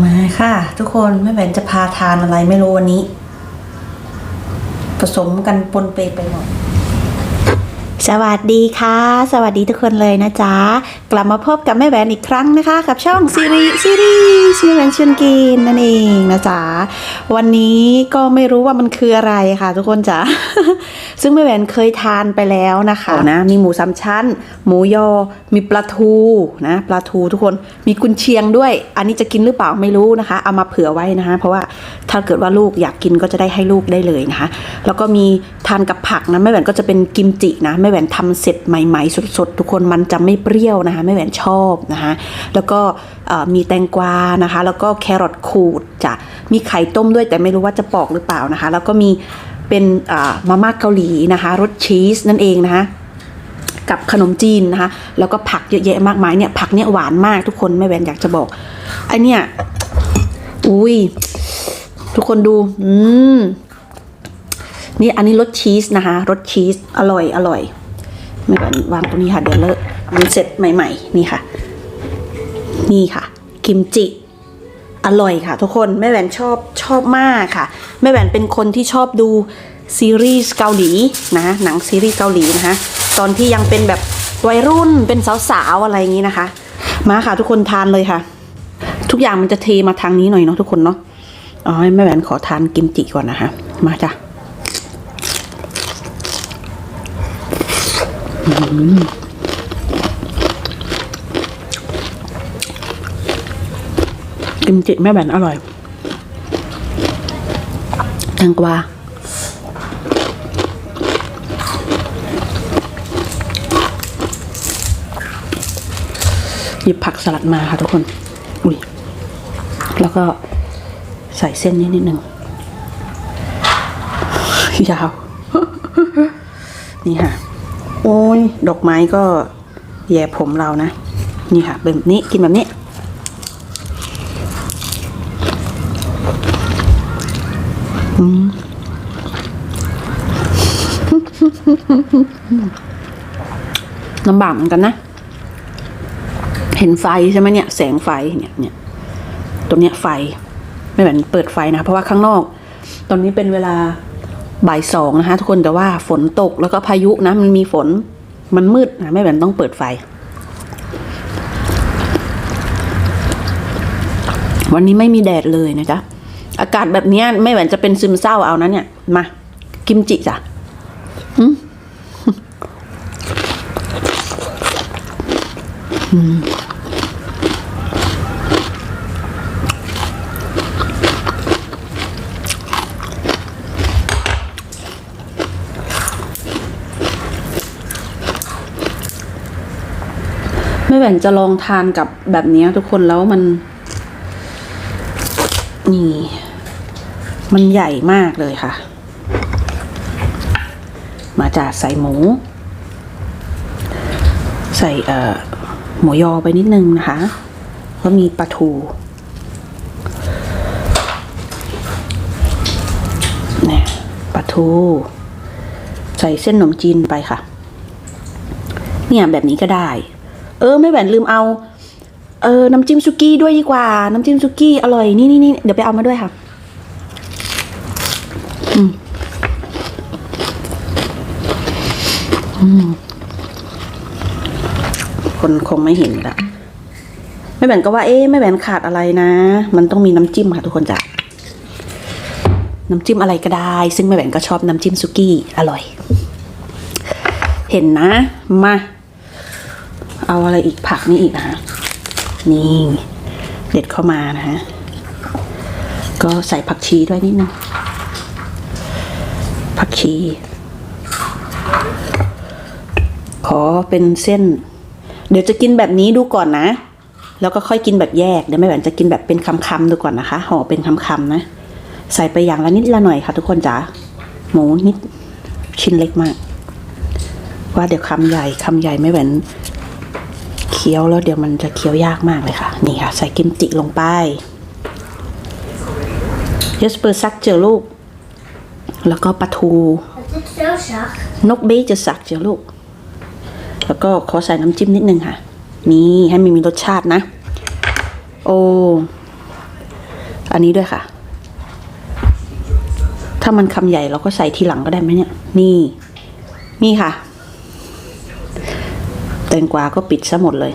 มาค่ะ ทุกคนแม่แหวนจะพาทานอะไรไม่รู้วันนี้ ผสมกันปนเปไปหมด สวัสดีค่ะ สวัสดีทุกคนเลยนะจ๊ะ กลับมาพบกับแม่แหวนอีกครั้งนะคะ กับช่องซีรีส์ซีรีส์แม่แหวนชวนกินนั่นเองนะจ๊ะ วันนี้ก็ไม่รู้ว่ามันคืออะไรค่ะ ทุกคนจ๋าซึ่งแม่แหวนเคยทานไปแล้วนะคะนะ มีหมูสามชั้น หมูยอ มีปลาทูนะปลาทูทุกคนมีกุนเชียงด้วย อันนี้จะกินหรือเปล่าไม่รู้นะคะ เอามาเผื่อไว้นะคะ เพราะว่าถ้าเกิดว่าลูกอยากกินก็จะได้ให้ลูกได้เลยนะคะ แล้วก็มีทานกับผักนะแม่แหวนก็จะเป็นกิมจินะแม่แหวนทำเสร็จใหม่ๆ สดๆ ทุกคนมันจะไม่เปรี้ยวนะคะแม่แหวนชอบนะคะแล้วก็มีแตงกวานะคะ แล้วก็แครอทขูดจะมีไข่ต้มด้วยแต่ไม่รู้ว่าจะปอกหรือเปล่านะคะ แล้วก็มีเป็นมาม่าเกาหลีนะคะรสชีสนั่นเองนะคะกับขนมจีนนะคะ แล้วก็ผักเยอะแยะมากมายเนี่ยผักเนี่ยหวานมากทุกคนแม่แหวนอยากจะบอกไอเนี่ยอุ้ยทุกคนดู อืม นี่อันนี้รสชีสนะคะ รสชีส อร่อย อร่อย แม่แวนวางตรงนี้ค่ะเดี๋ยวเลอะมันเสร็จใหม่ ๆ นี่ค่ะ นี่ค่ะ กิมจิอร่อยค่ะ ทุกคนแม่แหวนชอบชอบมากค่ะ แม่แหวนเป็นคนที่ชอบดูซีรีส์เกาหลีนะหนังซีรีส์เกาหลีนะคะตอนที่ยังเป็นแบบวัยรุ่นเป็นสาวๆอะไรอย่างนี้นะคะ มาค่ะทุกคนทานเลยค่ะ ทุกอย่างมันจะเทมาทางนี้หน่อยเนาะทุกคนเนาะอ๋อแม่แหวนขอทานกิมจิก่อนนะคะ มาจ้ะ กิมจิแม่แหวนอร่อยแตงกวาหยิบผักสลัดมาค่ะทุกคน อุ้ย แล้วก็ใส่เส้นนี้นิดหนึ่งยาว นี่ค่ะ โอ้ย ดอกไม้ก็แย่ผมเรานะ นี่ค่ะ แบบนี้กินแบบนี้ลำบากเหมือนกันนะ เห็นไฟใช่ไหมเนี่ย แสงไฟเนี่ยเนี่ยตรงเนี้ยไฟ ไม่เหมือนเปิดไฟนะ เพราะว่าข้างนอก ตอนนี้เป็นเวลา บ่ายสองนะคะทุกคนแต่ว่าฝนตกแล้วก็พายุนะมันมีฝนมันมืดนะไม่เหมือนต้องเปิดไฟ วันนี้ไม่มีแดดเลยนะจ๊ะอากาศแบบนี้ยไม่เหมือนจะเป็นซึมเศร้าเอานะเนี่ย มา กิมจิจ้ะไม่ ม่แหวนจะลองทานกับแบบนี้ทุกคนแล้วมัน นี่ มันใหญ่มากเลยค่ะ มาจากใส่หมู ใส่เอ่อหมูยอไปนิดนึงนะคะแล้วมีปลาทูเนี่ยปลาทู ใส่เส้นขนมจีนไปค่ะ เนี่ยแบบนี้ก็ได้ เออไม่แหวนลืมเอา เออน้ำจิ้มซุกี้ด้วยดีกว่า น้ำจิ้มซุกี้อร่อยนี่นี่นี่เดี๋ยวไปเอามาด้วยค่ะอืมอืมคนคงไม่เห็นละไม่แหวนก็ว่าเอ๊ะไม่แหวนขาดอะไรนะ มันต้องมีน้ำจิ้มค่ะทุกคนจ้ะน้ำจิ้มอะไรก็ได้ ซึ่งแม่แหวนก็ชอบน้ำจิ้มซุกี้ อร่อย เห็นนะ มา เอาอะไรอีกผักนี่อีกนะฮะนี่เด็ดเข้ามานะฮะก็ใส่ผักชีด้วยนิดนึงผักชี ขอเป็นเส้น เดี๋ยวจะกินแบบนี้ดูก่อนนะ แล้วก็ค่อยกินแบบแยกเดี๋ยวแม่แหวนจะกินแบบเป็นคำๆดูก่อนนะคะห่อเป็นคำๆนะ ใส่ไปอย่างละนิดละหน่อยค่ะ ทุกคนจ๋าหมูนิดชิ้นเล็กมาก ว่าเดี๋ยวคำใหญ่คำใหญ่ไม่แหวน คี้ยวแล้วเดี๋ยวมันจะเคี้ยวยากมากเลยค่ะ นี่ค่ะ ใส่กิมจิลงไปเยสเปอร์ซักเจอลูก แล้วก็ปลาทูนกเบ้จะสักเจอลูก แล้วก็ขอใส่น้ำจิ้มนิดนึงค่ะ นี่ให้มันมีรสชาตินะ โออันนี้ด้วยค่ะ ถ้ามันคำใหญ่เราก็ใส่ทีหลังก็ได้ไหมเนี่ย นี่ นี่ค่ะ แตงกวาก็ปิดซะหมดเลย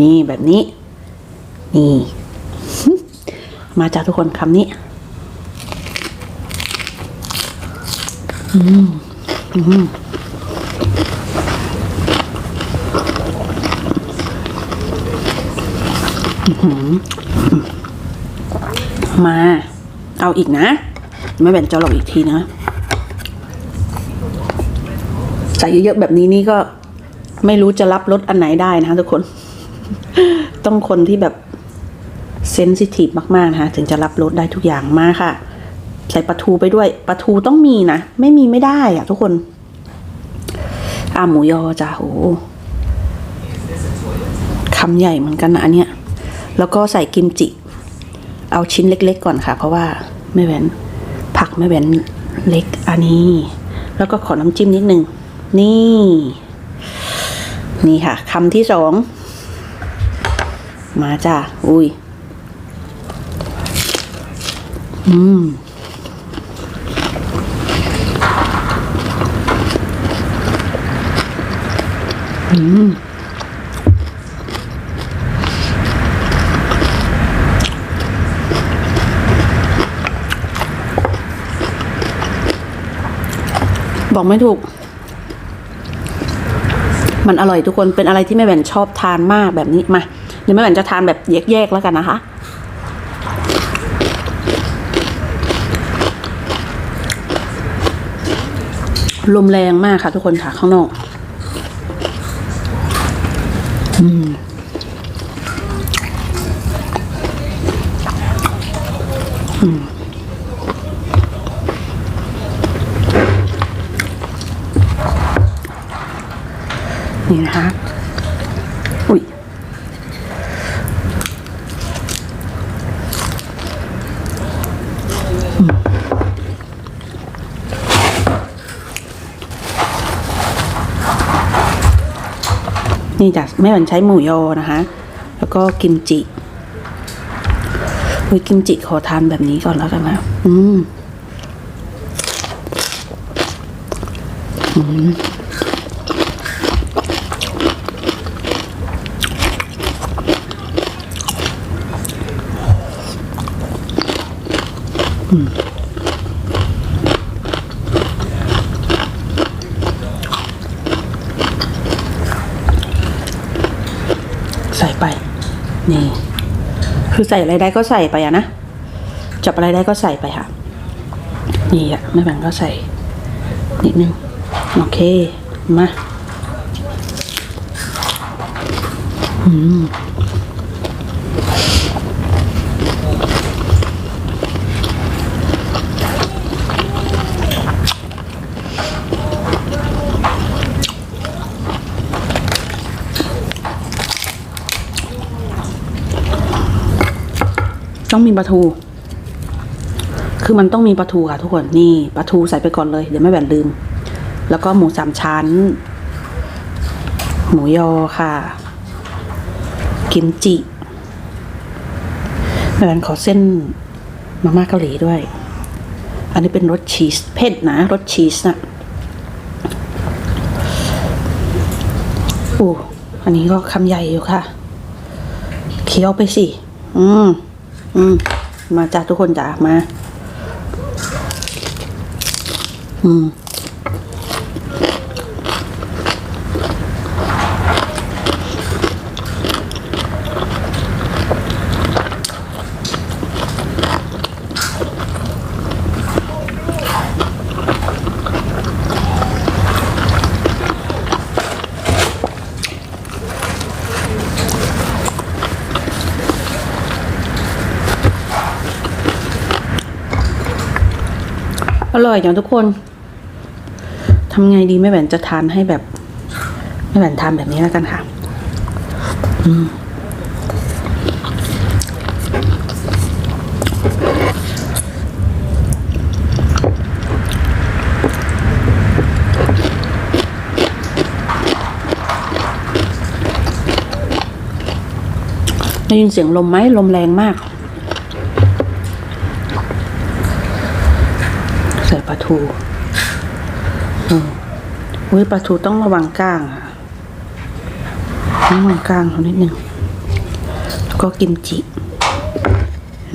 นี่แบบนี้ นี่ มาจากทุกคนคำนี้อืมอืมมา เอาอีกนะ ไม่แบ่นจะลองอีกทีนะ ใส่เยอะๆแบบนี้นี่ก็ ไม่รู้จะรับรสอันไหนได้นะคะทุกคน ต้องคนที่แบบเซนซิทีฟมากๆนะคะถึงจะรับรสได้ทุกอย่างมาค่ะ ใส่ปลาทูไปด้วยปลาทูต้องมีนะ ไม่มีไม่ได้อะทุกคนอ่าหมูยอจ้ะโอ้คำใหญ่เหมือนกันนะอันเนี้ย แล้วก็ใส่กิมจิ เอาชิ้นเล็ก ๆ ก่อนค่ะ เพราะว่าไม่แหวนผักไม่แหวนเล็กอันนี้ แล้วก็ขอน้ำจิ้มนิดนึง นี่ นี่ค่ะคำที่สองมาจ้ะอุ้ย อืม อืม บอกไม่ถูก มันอร่อยทุกคนเป็นอะไรที่แม่แหวนชอบทานมากแบบนี้มาเดี๋ยวแม่แหวนจะทานแบบแยกๆแล้วกันนะคะลมแรงมากค่ะทุกคนค่ะข้างนอก อืม นี่นะคะ อุ้ยนี่จ้ะแม่หวันใช้หมูยอนะคะ แล้วก็กิมจิอุ้ยกิมจิขอทานแบบนี้ก่อนแล้วกันนะ อืม อืม ใส่ไป นี่ คือใส่อะไรได้ก็ใส่ไปอะนะ จับอะไรได้ก็ใส่ไปค่ะ นี่อะไม่แบ่งก็ใส่ นิดนึง โอเค มาอืม ต้องมีปลาทู คือมันต้องมีปลาทูค่ะทุกคนนี่ปลาทูใส่ไปก่อนเลยเดี๋ยวไม่แบ่นลืม แล้วก็หมูสามชั้น หมูยอค่ะ กิมจิแม่แบ่นขอเส้นมาม่าเกาหลีด้วย อันนี้เป็นรสชีสเผ็ดนะรสชีสนะโอ้อันนี้ก็คำใหญ่อยู่ค่ะ เคี้ยวไปสิ อืม อืม มาจ้าทุกคนจ้ามา อืม อยจังทุกคนทำไงดีแม่แหวนจะทานให้แบบแม่แหวนทานแบบนี้แล้วกันค่ะอืมได้ยินเสียงลมไหมลมแรงมาก ลาทูอืมอุ้ยปลาทูต้องระวังก้างค่ะระวังก้างเขานิดนึงแล้วก็กิมจิ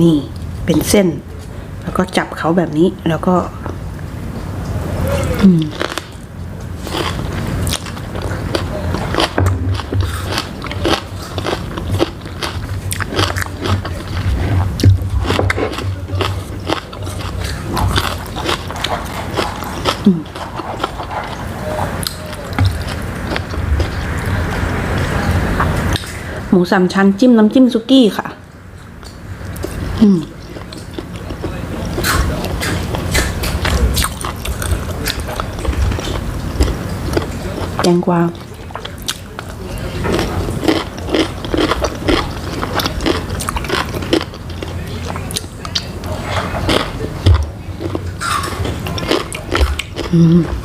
นี่เป็นเส้น แล้วก็จับเขาแบบนี้แล้วก็ อืม หมูสามชั้นจิ้มน้ำจิ้มซุกี้ค่ะ อืมแตงกวากิม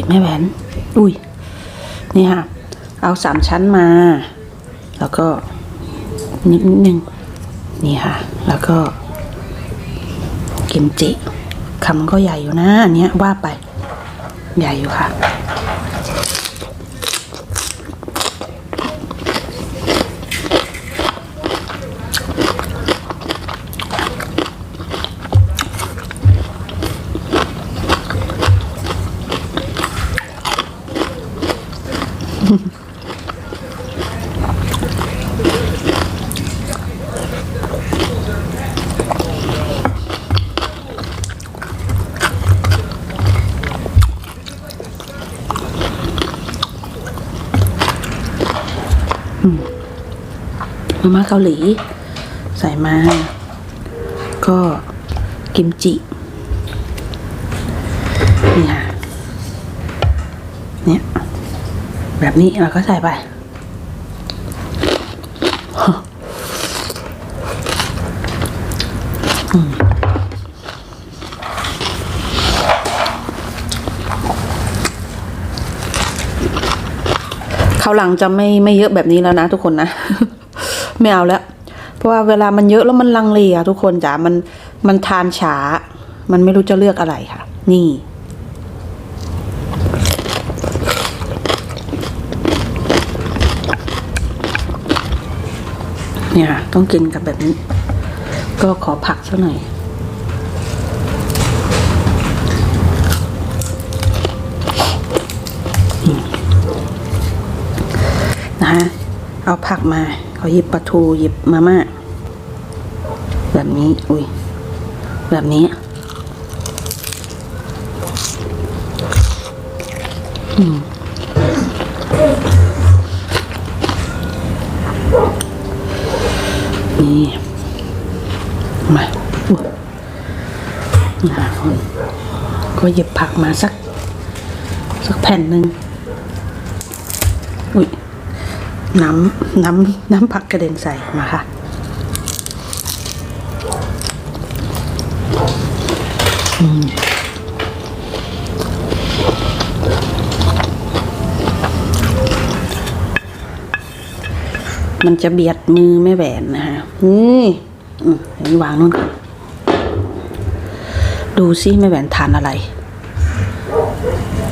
จแม่แหวน อุ้ย นี่ค่ะ เอาสามชั้นมา แล้วก็นิดนึง นี่ค่ะ แล้วก็กิมจิคำก็ใหญ่อยู่นะอันเนี้ยว่าไป ใหญ่อยู่ค่ะ มาม่าเกาหลี ใส่มา ก็กิมจิ นี่ค่ะ เนี่ย แบบนี้เราก็ใส่ไปอืมคราวหลังจะไม่ไม่เยอะแบบนี้แล้วนะทุกคนนะ ไม่เอาแล้ว เพราะว่าเวลามันเยอะแล้วมันลังเลอะทุกคนจ๋ามันมันทานช้า มันไม่รู้จะเลือกอะไรค่ะ นี่เนี่ยค่ะต้องกินกับแบบนี้ ก็ขอผักสักหน่อยนะฮะเอาผักมา เขาหยิบปลาทูหยิบมาม่าแบบนี้ อุ้ย แบบนี้อืมนี่มาอุ๊ยนะคนก็หยิบผักมาสัก สักแผ่นหนึ่งอุ้ย น้ำน้ำน้ำผักกระเด็นใส่มาค่ะ อืมมันจะเบียดมือแม่แหวนนะฮะนี่อืมเดี๋ยวนี้วางนู่นก่อนดูซิแม่แหวนทานอะไร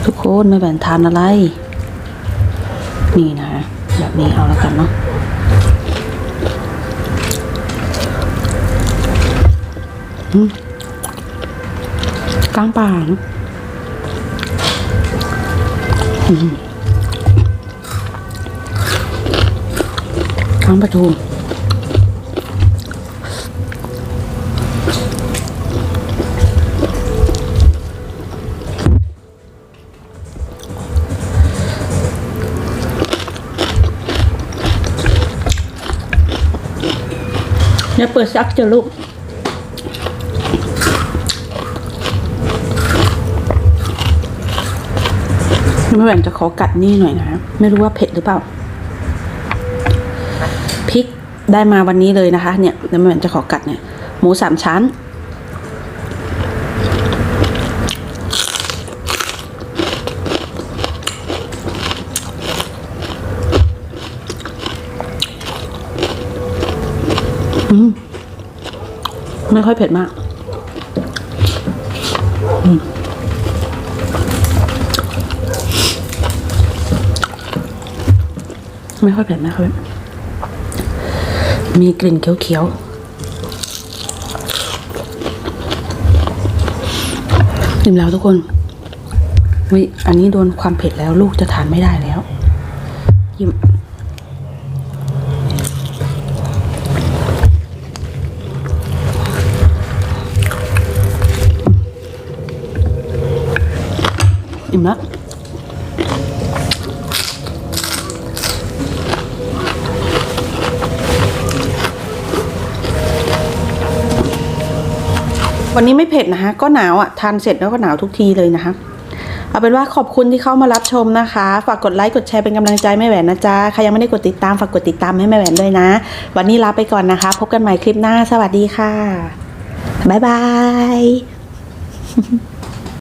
ทุกคนแม่แหวนทานอะไร นี่นะฮะ แบบนี้เอาแล้วกันเนาะกลางป่าเนอะอืมกลางประตู เนี่ยเปิดซักเจะลูกแม่แหวนจะขอกัดนี่หน่อยนะ ไม่รู้ว่าเผ็ดหรือเปล่าพริกได้มาวันนี้เลยนะคะ เนี่ยแล้วแม่แหวนจะขอกัดเนี่ย หมูสามชั้น อ ไม่ค่อยเผ็ดมากมไม่ค่อยเผ็ดไม่ค่อยเผ็ดมีกลิ่นเขียวๆอิ่มแล้วทุกคนวิอันนี้โดนความเผ็ดแล้วลูกจะทานไม่ได้แล้วยิ้ม อิ่มแล้ววันนี้ไม่เผ็ดนะคะก็หนาวอะทานเสร็จแล้วก็หนาวทุกทีเลยนะคะเอาเป็นว่าขอบคุณที่เข้ามารับชมนะคะ ฝากกดไลค์กดแชร์เป็นกำลังใจแม่แหวนนะจ๊ะใครยังไม่ได้กดติดตามฝากกดติดตามให้แม่แหวนด้วยนะ วันนี้ลาไปก่อนนะคะ พบกันใหม่คลิปหน้า สวัสดีค่ะ บ๊ายบาย